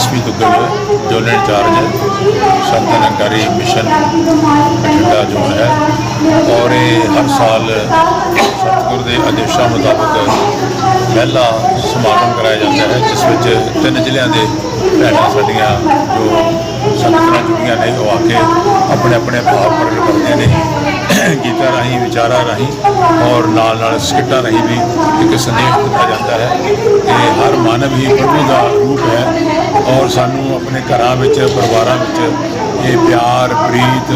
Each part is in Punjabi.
ਦੁੱਗਲ ਜੋਨ ਇੰਚਾਰਜ ਹੈ ਸੰਤ ਨਿਰੰਕਾਰੀ ਮਿਸ਼ਨ ਬਠਿੰਡਾ ਜੋਨ ਹੈ। ਔਰ ਇਹ ਹਰ ਸਾਲ ਸਤਿਗੁਰ ਦੇ ਆਦੇਸ਼ਾਂ ਮੁਤਾਬਕ ਪਹਿਲਾ ਸਮਾਗਮ ਕਰਾਇਆ ਜਾਂਦਾ ਹੈ, ਜਿਸ ਵਿੱਚ ਤਿੰਨ ਜ਼ਿਲ੍ਹਿਆਂ ਦੇ ਭੈਣਾਂ ਸਾਡੀਆਂ ਜੋ ਸੰਗਤ ਨਾਲ ਜੁੜੀਆਂ ਨੇ, ਉਹ ਆ ਕੇ ਆਪਣੇ ਆਪਣੇ ਭਾਵ ਪ੍ਰਗਟ ਕਰਦੀਆਂ ਨੇ, ਗੀਤਾਂ ਰਾਹੀਂ, ਵਿਚਾਰਾਂ ਰਾਹੀਂ ਔਰ ਨਾਲ ਨਾਲ ਸਕਿੱਟਾਂ ਰਾਹੀਂ ਵੀ ਇੱਕ ਸੰਦੇਸ਼ ਦਿੱਤਾ ਜਾਂਦਾ ਹੈ। ਕਿ ਹਰ ਮਾਨਵ ਹੀ ਪ੍ਰਭੂ ਦਾ ਰੂਪ ਹੈ ਔਰ ਸਾਨੂੰ ਆਪਣੇ ਘਰਾਂ ਵਿੱਚ, ਪਰਿਵਾਰਾਂ ਵਿੱਚ ਇਹ ਪਿਆਰ, ਪ੍ਰੀਤ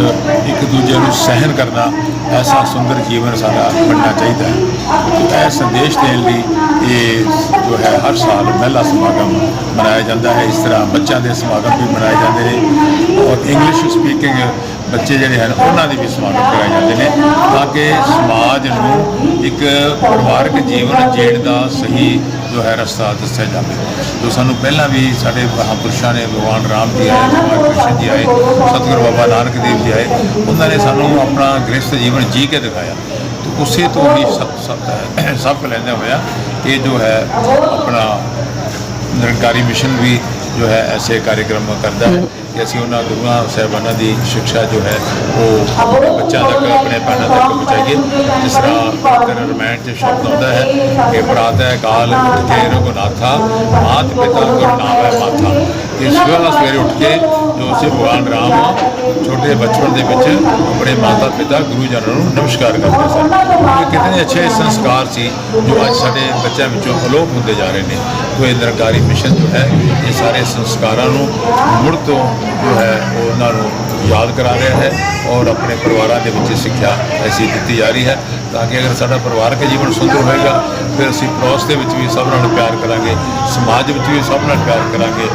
ਇੱਕ ਦੂਜੇ ਨੂੰ ਸਹਿਨ ਕਰਨਾ ਐਸਾ ਸੁੰਦਰ ਜੀਵਨ ਸਾਡਾ ਬਣਨਾ ਚਾਹੀਦਾ ਹੈ। ਇਹ ਸੰਦੇਸ਼ ਦੇਣ ਲਈ ਇਹ ਜੋ ਹੈ, ਹਰ ਸਾਲ ਮਹਿਲਾ ਸਮਾਗਮ ਮਨਾਇਆ ਜਾਂਦਾ ਹੈ। ਇਸ ਤਰ੍ਹਾਂ ਬੱਚਿਆਂ ਦੇ ਸਮਾਗਮ ਵੀ ਮਨਾਏ ਜਾਂਦੇ ਨੇ ਔਰ ਇੰਗਲਿਸ਼ ਸਪੀਕਿੰਗ ਬੱਚੇ ਜਿਹੜੇ ਹਨ, ਉਹਨਾਂ ਦੇ ਵੀ ਸਮਾਗਮ ਕਰਾਏ ਜਾਂਦੇ ਨੇ ਤਾਂ ਕਿ ਸਮਾਜ ਨੂੰ ਇੱਕ ਪਰਿਵਾਰਕ ਜੀਵਨ ਜੀਣ ਦਾ ਸਹੀ ਜੋ ਹੈ ਰਸਤਾ ਦੱਸਿਆ ਜਾਵੇ। ਜੋ ਸਾਨੂੰ ਪਹਿਲਾਂ ਵੀ ਸਾਡੇ ਮਹਾਂਪੁਰਸ਼ਾਂ ਨੇ ਭਗਵਾਨ ਰਾਮ ਜੀ ਆਏ, ਭਗਵਾਨ ਕ੍ਰਿਸ਼ਨ ਜੀ ਆਏ, ਸਤਿਗੁਰੂ ਬਾਬਾ ਨਾਨਕ ਦੇਵ ਜੀ ਆਏ, ਉਹਨਾਂ ਨੇ ਸਾਨੂੰ ਆਪਣਾ ਗ੍ਰਸਥ ਜੀਵਨ ਜੀ ਕੇ ਦਿਖਾਇਆ। ਉਸੇ ਤੋਂ ਹੀ ਸਭ ਸਭ ਸਭ ਲੈਂਦੇ ਹੋਇਆ ਇਹ ਜੋ ਹੈ ਆਪਣਾ ਨਿਰੰਕਾਰੀ ਮਿਸ਼ਨ ਵੀ ਜੋ ਹੈ ਐਸੇ ਕਾਰਜਕ੍ਰਮ ਕਰਦਾ ਹੈ ਕਿ ਅਸੀਂ ਉਹਨਾਂ ਗੁਰੂਆਂ, ਸਾਹਿਬਾਨਾਂ ਦੀ ਸਿੱਖਿਆ ਜੋ ਹੈ ਉਹ ਆਪਣੇ ਬੱਚਿਆਂ ਤੱਕ, ਆਪਣੇ ਭੈਣਾਂ ਤੱਕ ਪਹੁੰਚਾਈਏ ਜਿਸ ਤਰ੍ਹਾਂ ਕਰਨ ਰਮਾਇਣ 'ਚ ਸ਼ਬਦ ਆਉਂਦਾ ਹੈ ਕਿ ਪ੍ਰਾਤः ਕਾਲ ਉੱਠ ਰਘੁਨਾਥਾ ਮਾਤ ਪਿਤਾ ਗੁਰੂ ਨਾਮ ਹੈ ਮਾਥਾ। ਤੇ ਸਵੇਰਾ ਸਵੇਰੇ ਉੱਠ ਕੇ ਜੋ ਅਸੀਂ ਭਗਵਾਨ ਰਾਮ ਛੋਟੇ ਬਚਪਨ ਦੇ ਵਿੱਚ ਆਪਣੇ ਮਾਤਾ ਪਿਤਾ, ਗੁਰੂ ਜਨਾਂ ਨੂੰ ਨਮਸਕਾਰ ਕਰਦੇ ਸਨ ਇਹ ਕਿਤਨੇ ਅੱਛੇ ਸੰਸਕਾਰ ਸੀ ਜੋ ਅੱਜ ਸਾਡੇ ਬੱਚਿਆਂ ਵਿੱਚੋਂ ਅਲੋਪ ਹੁੰਦੇ ਜਾ ਰਹੇ ਨੇ। ਕੋਈ ਇਹ ਮਿਸ਼ਨ ਜੋ ਹੈ, ਇਹ ਸਾਰੇ ਸੰਸਕਾਰਾਂ ਨੂੰ ਮੁੜ ਤੋਂ ਜੋ ਹੈ ਉਹ ਉਹਨਾਂ ਨੂੰ ਯਾਦ ਕਰਾ ਰਿਹਾ ਹੈ ਔਰ ਆਪਣੇ ਪਰਿਵਾਰਾਂ ਦੇ ਵਿੱਚ ਸਿੱਖਿਆ ਐਸੀ ਦਿੱਤੀ ਜਾ ਰਹੀ ਹੈ। ਤਾਂ ਕਿ ਅਗਰ ਸਾਡਾ ਪਰਿਵਾਰਕ ਜੀਵਨ ਸੁੰਦਰ ਹੋਏਗਾ, ਫਿਰ ਅਸੀਂ ਪੜੋਸ ਦੇ ਵਿੱਚ ਵੀ ਸਭ ਨਾਲ ਪਿਆਰ ਕਰਾਂਗੇ, ਸਮਾਜ ਵਿੱਚ ਵੀ ਸਭ ਨਾਲ ਪਿਆਰ ਕਰਾਂਗੇ।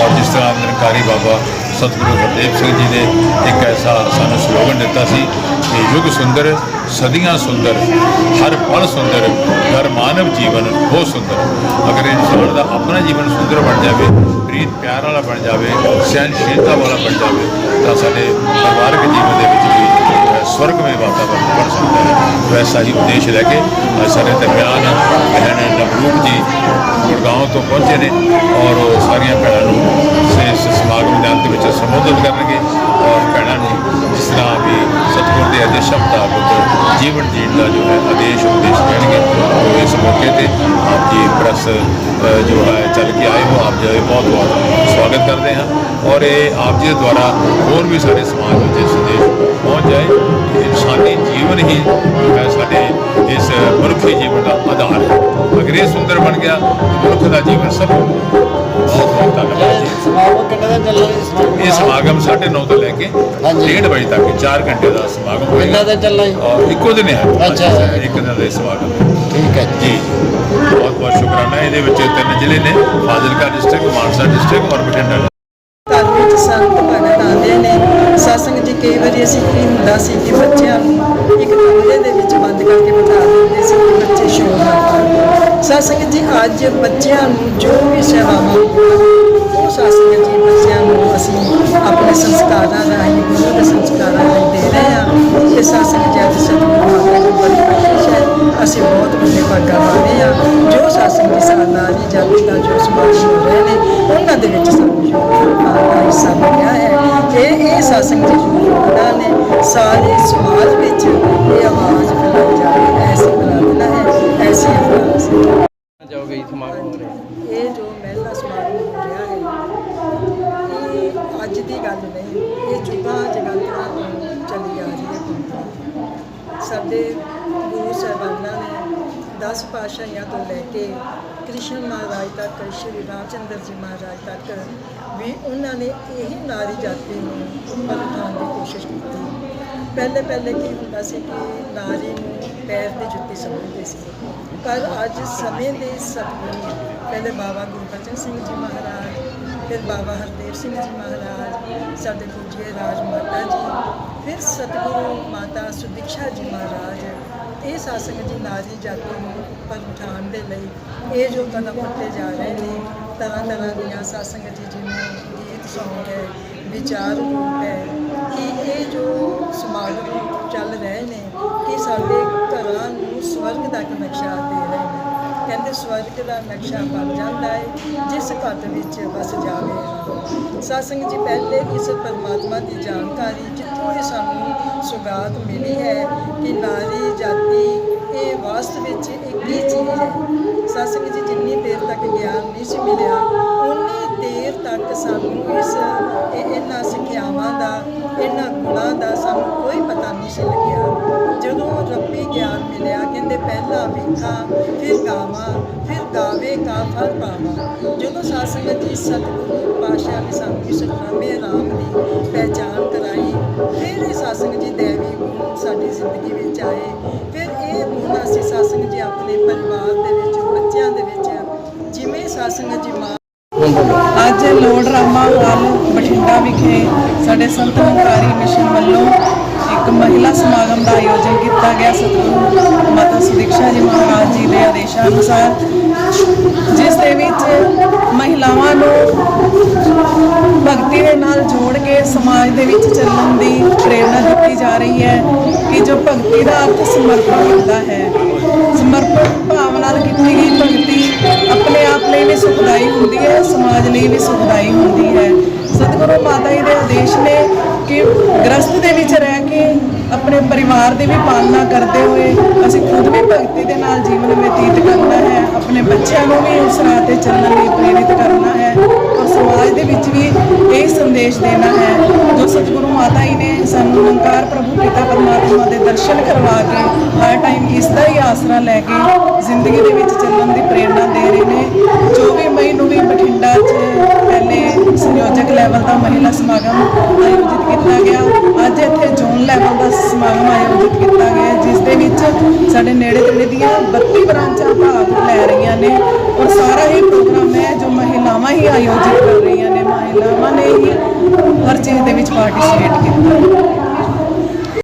ਔਰ ਜਿਸ ਤਰ੍ਹਾਂ ਨਿਰੰਕਾਰੀ ਬਾਬਾ ਸਤਿਗੁਰੂ ਹਰਦੇਵ ਸਿੰਘ ਜੀ ਨੇ ਇੱਕ ਐਸਾ ਸਾਨੂੰ ਸਲੋਗਨ ਦਿੱਤਾ ਸੀ ਕਿ ਯੁੱਗ ਸੁੰਦਰ, ਸਦੀਆਂ ਸੁੰਦਰ, ਹਰ ਪਲ ਸੁੰਦਰ ਹਰ ਮਾਨਵ ਜੀਵਨ ਬਹੁਤ ਸੁੰਦਰ। ਅਗਰ ਇਨਸਾਨ ਦਾ ਆਪਣਾ ਜੀਵਨ ਸੁੰਦਰ ਬਣ ਜਾਵੇ, ਪ੍ਰੀਤ ਪਿਆਰ ਵਾਲਾ ਬਣ ਜਾਵੇ ਸਹਿਨਸ਼ੀਲਤਾ ਵਾਲਾ ਬਣ ਜਾਵੇ, ਤਾਂ ਸਾਡੇ ਪਰਿਵਾਰਕ ਜੀਵਨ ਦੇ ਵਿੱਚ ਵੀ ਜੋ ਹੈ ਸਵਰਗਮਈ ਵਾਤਾਵਰਨ ਬਣ ਸਕਦਾ ਹੈ ਵੈਸਾ ਹੀ ਉਦੇਸ਼ ਲੈ ਕੇ ਅੱਜ ਸਾਡੇ ਦਰਮਿਆਨ ਬਹਿਣ ਨਵਰੂਪ ਜੀ ਗੁਰਗਾਉਂ ਤੋਂ ਪਹੁੰਚੇ ਨੇ ਔਰ ਉਹ ਸਾਰੀਆਂ ਭੈਣਾਂ ਨੂੰ ਸੇ- ਇਸ ਸਮਾਗਮ ਦੇ ਅੰਤ ਵਿੱਚ ਸੰਬੋਧਿਤ ਕਰਨਗੇ ਔਰ ਭੈਣਾਂ ਨੂੰ ਜਿਸ ਤਰ੍ਹਾਂ ਵੀ ਸਤਿਗੁਰ ਦੇ ਆਦੇਸ਼ਾਂ ਮੁਤਾਬਕ ਜੀਵਨ ਜੀਣ ਦਾ ਜੋ ਹੈ ਆਦੇਸ਼ ਉਪਦੇਸ਼ ਦੇਣਗੇ तो इस मौके पे आपकी प्रेस अ, जो है चल के आए हो आप जो है ਸਵਾਗਤ ਕਰਦੇ ਹਾਂ ਔਰ ਇਹ ਆਪ ਜੀ ਦੇ ਦੁਆਰਾ ਹੋਰ ਵੀ ਸਾਰੇ ਸਮਾਜ ਵਿੱਚ ਇਸ ਦੇ ਪਹੁੰਚ ਜਾਏ। ਇਨਸਾਨੀ ਜੀਵਨ ਹੀ ਹੈ ਸਾਡੇ ਇਸ ਮਨੁੱਖੀ ਜੀਵਨ ਦਾ ਆਧਾਰ ਹੈ। ਅਗਰ ਇਹ ਸੁੰਦਰ ਬਣ ਗਿਆ ਮਨੁੱਖ ਦਾ ਜੀਵਨ ਸਭ ਬਹੁਤ ਬਹੁਤ ਧੰਨਵਾਦ ਜੀ। ਇਹ ਸਮਾਗਮ ਸਾਢੇ ਸਮਾਗਮ ਤੋਂ ਲੈ ਕੇ 1:30 ਵਜੇ ਤੱਕ 4 ਘੰਟੇ ਦਾ ਸਮਾਗਮ ਹੋਏਗਾ। ਕਿੰਨਾ ਚੱਲਣਾ ਜੀ? ਇੱਕੋ ਦਿਨ ਹੈ। ਅੱਛਾ ਇੱਕ ਦਿਨ ਦਾ ਸਮਾਗਮ ਠੀਕ ਹੈ ਜੀ। ਬਹੁਤ ਬਹੁਤ ਸ਼ੁਕਰੀਆ ਇਹਦੇ ਵਿੱਚ ਤਿੰਨ ਜ਼ਿਲ੍ਹੇ ਨੇ, ਫਾਜ਼ਿਲਕਾ ਡਿਸਟ੍ਰਿਕਟ ਮਾਨਸਾ ਡਿਸਟ੍ਰਿਕਟ ਔਰ ਬਠਿੰਡਾ ਘਰ ਵਿੱਚ ਸੰਤ ਭਗਤ ਆਉਂਦੇ ਨੇ। ਸਤਸੰਗ ਜੀ ਕਈ ਵਾਰੀ ਅਸੀਂ ਕੀ ਹੁੰਦਾ ਸੀ ਕਿ ਬੱਚਿਆਂ ਨੂੰ ਇੱਕ ਕਮਰੇ ਦੇ ਵਿੱਚ ਬੰਦ ਕਰਕੇ ਬਿਠਾ ਦਿੰਦੇ ਸੀ ਕਿ ਬੱਚੇ ਸ਼ੋਰ ਨਾ ਪਾਉਣ। ਸਤਸੰਗ ਜੀ, ਅੱਜ ਬੱਚਿਆਂ ਨੂੰ ਜੋ ਵੀ ਸੇਵਾਵਾਂ ਉਹ ਸਤਸੰਗ ਜੀ ਬੱਚਿਆਂ ਨੂੰ ਅਸੀਂ ਆਪਣੇ ਸੰਸਕਾਰਾਂ ਰਾਹੀਂ, ਗੁਰੂ ਦੇ ਸੰਸਕਾਰਾਂ ਰਾਹੀਂ ਦੇ ਰਹੇ ਹਾਂ। ਇਹ ਸਤਸੰਗ ਜੀ ਅੱਜ ਸਤਿਗੁਰੂ ਮਾਤਾ ਜੀ ਬੜੀ ਅਸੀਂ ਬਹੁਤ ਵੱਡੇ ਭਾਗਾਂ ਵਾਲੇ ਹਾਂ ਜੋ ਜੀ ਸਾਡਾ ਨਾਰੀ ਜਾਤੀ ਦਾ ਜੋ ਸਮਾਜ ਹੋ ਰਹੇ ਨੇ ਉਹਨਾਂ ਦੇ ਵਿੱਚ ਸਾਨੂੰ ਯੋਗਦਾਨ ਦਾ ਹਿੱਸਾ ਮਿਲਿਆ ਹੈ ਇਹ ਇਹ ਸਤਸੰਗ ਜੀ ਯੋਗਦਾਨ ਨੇ ਸਾਰੇ ਸਮਾਜ ਵਿੱਚ ਇਹ ਆਵਾਜ਼ ਫੈਲਾਈ ਐਸੀ ਪ੍ਰਾਰਥਨਾ ਹੈ ਐਸੀ ਅਰਦਾਸ ਹੈ ਜਾਓਗੇ ਜੀ ਸਮਾਗਮ ਰਿਹਾ ਇਹ ਜੋ ਮਹਿਲਾ ਸਮਾਗਮ ਹੋ ਰਿਹਾ ਹੈ ਇਹ ਅੱਜ ਦੀ ਗੱਲ ਨਹੀਂ ਇਹ ਜੁਗਾਂ ਜਗਾਂਤਰਾਂ ਤੋਂ ਚੱਲੀ ਆ ਰਹੀ ਹੈ ਸਾਡੇ ਸਾਹਿਬਾਨਾਂ ਨੇ 10 ਪਾਤਸ਼ਾਹੀਆਂ ਤੋਂ ਲੈ ਕੇ ਕ੍ਰਿਸ਼ਨ ਮਹਾਰਾਜ ਤੱਕ, ਸ਼੍ਰੀ ਰਾਮਚੰਦਰ ਜੀ ਮਹਾਰਾਜ ਤੱਕ ਵੀ ਉਹਨਾਂ ਨੇ ਇਹੀ ਨਾਰੀ ਜਾਤੀ ਨੂੰ ਉੱਪਰ ਉਠਾਉਣ ਦੀ ਕੋਸ਼ਿਸ਼ ਕੀਤੀ। ਪਹਿਲੇ ਪਹਿਲੇ ਕੀ ਹੁੰਦਾ ਸੀ ਕਿ ਨਾਰੀ ਨੂੰ ਪੈਰ ਦੀ ਜੁੱਤੀ ਸਮਝਦੇ ਸੀ। ਪਰ ਅੱਜ ਸਮੇਂ ਦੇ ਸਤਿਗੁਰੂ ਪਹਿਲੇ ਬਾਬਾ ਗੁਰਬਚਨ ਸਿੰਘ ਜੀ ਮਹਾਰਾਜ, ਫਿਰ ਬਾਬਾ ਹਰਦੇਵ ਸਿੰਘ ਜੀ ਮਹਾਰਾਜ, ਸਾਡੇ ਪੂਜੀਏ ਰਾਜ ਮਾਤਾ ਜੀ, ਫਿਰ ਸਤਿਗੁਰੂ ਮਾਤਾ ਸੁਦਿਕਸ਼ਾ ਜੀ ਮਹਾਰਾਜ ਇਹ ਸਾਸੰਗ ਜੀ ਨਾਰੀ ਜਾਤੀ ਨੂੰ ਉੱਪਰ ਦੇ ਲਈ ਇਹ ਜੋ ਕਦਮ ਪੁੱਟੇ ਜਾ ਰਹੇ ਨੇ, ਤਰ੍ਹਾਂ ਤਰ੍ਹਾਂ ਦੀਆਂ ਸਾਸੰਗ ਜੀ ਜਿਵੇਂ ਗੀਤ ਸੌਂਗ ਹੈ, ਵਿਚਾਰ ਰੂਪ ਹੈ ਕਹਿੰਦੇ ਦਾ ਨਕਸ਼ਾ ਬਣ ਜਾਂਦਾ ਹੈ, ਜਿਸ ਘਟ ਵਿੱਚ ਵਸ ਜਾਵੇ। ਸਾਸੰਗ ਜੀ, ਪਹਿਲੇ ਇਸ ਪਰਮਾਤਮਾ ਦੀ ਜਾਣਕਾਰੀ, ਜਿੱਥੋਂ ਇਹ ਸਾਨੂੰ ਸੁਗਾਤ ਮਿਲੀ ਹੈ ਕਿ ਨਾਰੀ, ਜਾਤੀ, ਇਹ ਵਾਸਤ ਵਿੱਚ ਇੱਕ ਹੀ ਚੀਜ਼ ਹੈ। ਸਾਸੰਗ ਜੀ, ਜਿੰਨੀ ਦੇਰ ਤੱਕ ਗਿਆਨ ਨਹੀਂ ਸੀ ਮਿਲਿਆ ਉਨੀ ਦੇਰ ਤੱਕ ਸਾਨੂੰ ਇਸ ਇਹਨਾਂ ਸਿੱਖਿਆਵਾਂ ਦਾ, ਇਹਨਾਂ ਗੁਣਾਂ ਦਾ ਸਾਨੂੰ ਕੋਈ ਪਤਾ ਨਹੀਂ ਸੀ ਲੱਗਿਆ। ਜਦੋਂ ਰੱਬੀ ਗਿਆਨ ਮਿਲਿਆ, ਕਹਿੰਦੇ ਪਹਿਲਾ ਵੇਖਾ, ਫਿਰ ਗਾਵਾਂ, ਫਿਰ ਗਾਵੇ ਕਾ ਫਲ ਪਾਵਾਂ। ਜਦੋਂ ਸਾਸੰਗ ਜੀ ਸਤਿਗੁਰੂ ਪਾਤਸ਼ਾਹ ਨੇ ਸਾਨੂੰ ਇਸ ਨਾਮੇ ਰਾਮ ਦੀ ਪਹਿਚਾਨ ਕਰਾਈ, ਫਿਰ ਇਹ ਸਾਸੰਗ ਜੀ ਦੇਵੀ ਗੁਣ ਸਾਡੀ ਜ਼ਿੰਦਗੀ ਵਿੱਚ ਆਏ। ਫਿਰ ਇਹ ਗੁਣ ਅਸੀਂ ਸਾਸੰਗ ਜੀ ਆਪਣੇ ਪਰਿਵਾਰ ਦੇ ਵਿੱਚ, ਬੱਚਿਆਂ ਦੇ ਵਿੱਚ, ਜਿਵੇਂ ਸਾਸੰਗ ਜੀ ਮਾਂ ਅੱਜ ਲੋੜ ਰਾਮਾ ਵੱਲ ਬਠਿੰਡਾ ਵਿਖੇ ਸਾਡੇ ਸੰਤ ਨਿਰੰਕਾਰੀ ਮਿਸ਼ਨ ਵੱਲੋਂ ਇੱਕ ਮਹਿਲਾ ਸਮਾਗਮ ਦਾ ਆਯੋਜਨ ਕੀਤਾ ਗਿਆ। ਸਤਿਗੁਰੂ ਮਾਤਾ ਸੁਦੀਕਸ਼ਾ ਜੀ ਮਹਾਰਾਜ ਜੀ ਦੇ ਆਦੇਸ਼ਾਂ ਅਨੁਸਾਰ ਜਿਸ ਦੇ ਵਿੱਚ ਮਹਿਲਾਵਾਂ ਨੂੰ ਭਗਤੀ ਦੇ ਨਾਲ ਜੋੜ ਕੇ ਸਮਾਜ ਦੇ ਵਿੱਚ ਚੱਲਣ ਦੀ ਪ੍ਰੇਰਣਾ ਦਿੱਤੀ ਜਾ ਰਹੀ ਹੈ ਕਿ ਜੋ ਭਗਤੀ ਦਾ ਅਰਥ ਸਮਰਪਣ ਹੁੰਦਾ ਹੈ, ਸਮਰਪਣ ਭਾਵ ਨਾਲ ਕੀਤੀ ਗਈ ਭਗਤੀ ਆਪਣੇ ਆਪ ਲਈ ਵੀ ਸੁਖਦਾਈ ਹੁੰਦੀ ਹੈ, ਸਮਾਜ ਲਈ ਵੀ ਸੁਖਦਾਈ ਹੁੰਦੀ ਹੈ। ਸਤਿਗੁਰੂ ਮਾਤਾ ਜੀ ਦੇ ਆਦੇਸ਼ ਨੇ ਕਿ ਗ੍ਰਸਤ ਦੇ ਵਿੱਚ ਆਪਣੇ ਪਰਿਵਾਰ ਦੀ ਵੀ ਪਾਲਣਾ ਕਰਦੇ ਹੋਏ ਅਸੀਂ ਖੁਦ ਵੀ ਭਗਤੀ ਦੇ ਨਾਲ ਜੀਵਨ ਬਤੀਤ ਕਰਨਾ ਹੈ, ਆਪਣੇ ਬੱਚਿਆਂ ਨੂੰ ਵੀ ਉਸ ਰਾਹ ਤੇ ਚੱਲਣ ਲਈ ਪ੍ਰੇਰਿਤ ਕਰਨਾ ਹੈ ਔਰ ਸਮਾਜ ਦੇ ਵਿੱਚ ਵੀ ਇਹ ਸੰਦੇਸ਼ ਦੇਣਾ ਹੈ, ਜੋ ਸਤਿਗੁਰੂ ਮਾਤਾ ਜੀ ਨੇ ਸਾਨੂੰ ਨਿਰੰਕਾਰ ਪ੍ਰਭੂ ਪਿਤਾ ਪਰਮਾਤਮਾ ਦੇ ਦਰਸ਼ਨ ਕਰਵਾ ਕੇ ਹਰ ਟਾਈਮ ਇਸ ਦਾ ਹੀ ਆਸਰਾ ਲੈ ਕੇ ਜ਼ਿੰਦਗੀ ਦੇ ਵਿੱਚ ਚੱਲਣ ਦੀ ਪ੍ਰੇਰਣਾ ਦੇ ਰਹੇ ਨੇ। 24 ਮਈ ਨੂੰ ਵੀ ਬਠਿੰਡਾ 'ਚ ਲੈਵਲ ਦਾ ਮਹਿਲਾ ਸਮਾਗਮ ਆਯੋਜਿਤ ਕੀਤਾ ਗਿਆ। ਅੱਜ ਇੱਥੇ ਜ਼ੋਨ ਲੈਵਲ ਦਾ ਸਮਾਗਮ ਆਯੋਜਿਤ ਕੀਤਾ ਗਿਆ ਜਿਸ ਦੇ ਵਿੱਚ ਸਾਡੇ ਨੇੜੇ ਤੇੜੇ ਦੀਆਂ 32 ਬ੍ਰਾਂਚਾਂ ਭਾਗ ਲੈ ਰਹੀਆਂ ਨੇ ਔਰ ਸਾਰਾ ਹੀ ਪ੍ਰੋਗਰਾਮ ਹੈ ਜੋ ਮਹਿਲਾਵਾਂ ਹੀ ਆਯੋਜਿਤ ਕਰ ਰਹੀਆਂ ਨੇ। ਮਹਿਲਾਵਾਂ ਨੇ ਹੀ ਹਰ ਚੀਜ਼ ਦੇ ਵਿੱਚ ਪਾਰਟਿਸਿਪੇਟ ਕੀਤਾ।